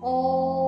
哦，oh,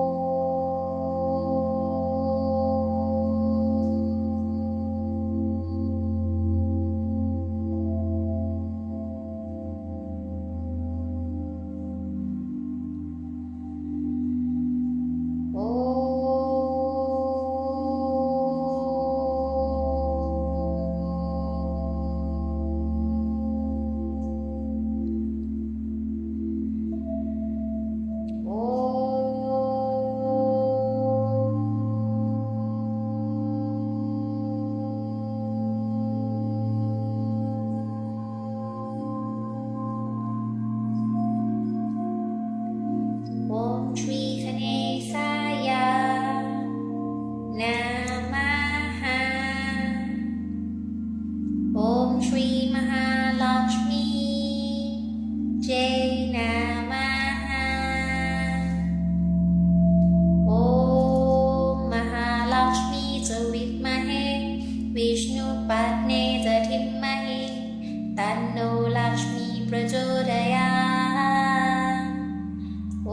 विष्णुपत्ने मे तन्नो लक्ष्मी प्रचोदया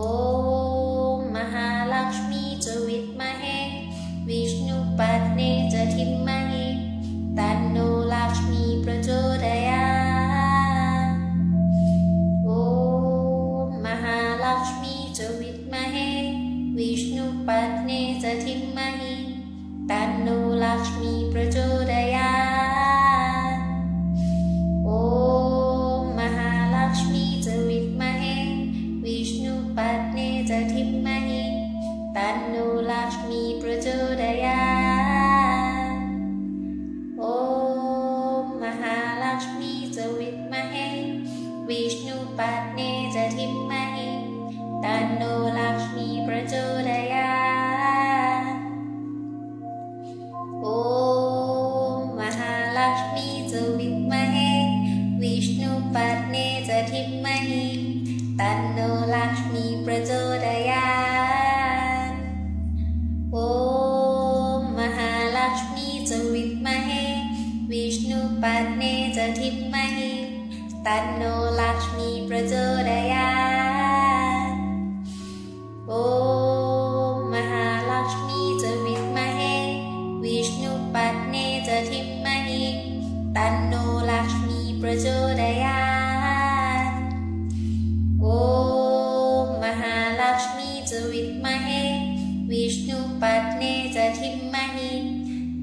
ॐ महालक्ष्मी च विद्महे विष्णुपत्ने विष्णुपद्मे तन्नो लक्ष्मी प्रचोदया ॐ महालक्ष्मी च विद्महे विष्णुपत्ने जठिन्महे तन्नो लक्ष्मी प्रचो हे तन्नो लक्ष्मी प्रचोदयात् ॐ महालक्ष्मी च विद्महे विष्णुपत्ने च चित्महे तन्नो लक्ष्मी प्रचोदयात्।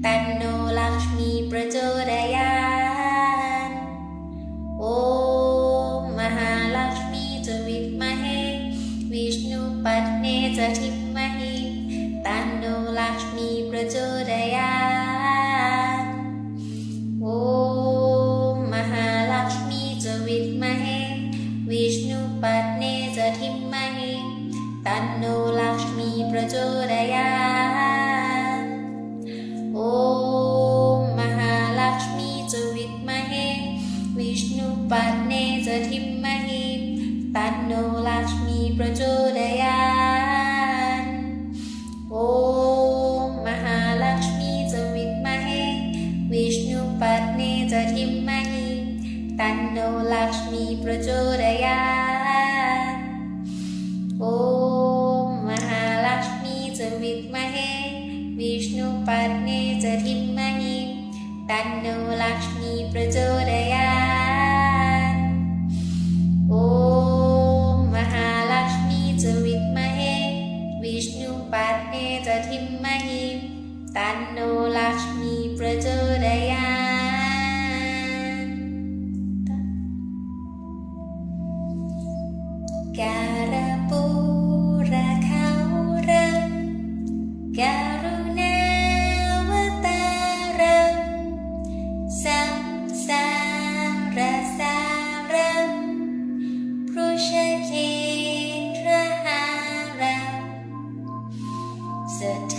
and लक्ष्मी प्रचोदयात् ॐ महालक्ष्मी च विद्महे विष्णुपत्ने च विष्णु तन्नो लक्ष्मी प्रचोदयात् ॐ महालक्ष्मी च विद्महे विष्णुपत्ने च जरिम्महे तन्नो लक्ष्मी प्रचोद มหิปันโนลั लक्ष्मी प्रचोदया การปูระเขาระการุณาวตาระสัมสารสารพรุชเคระหาระสถ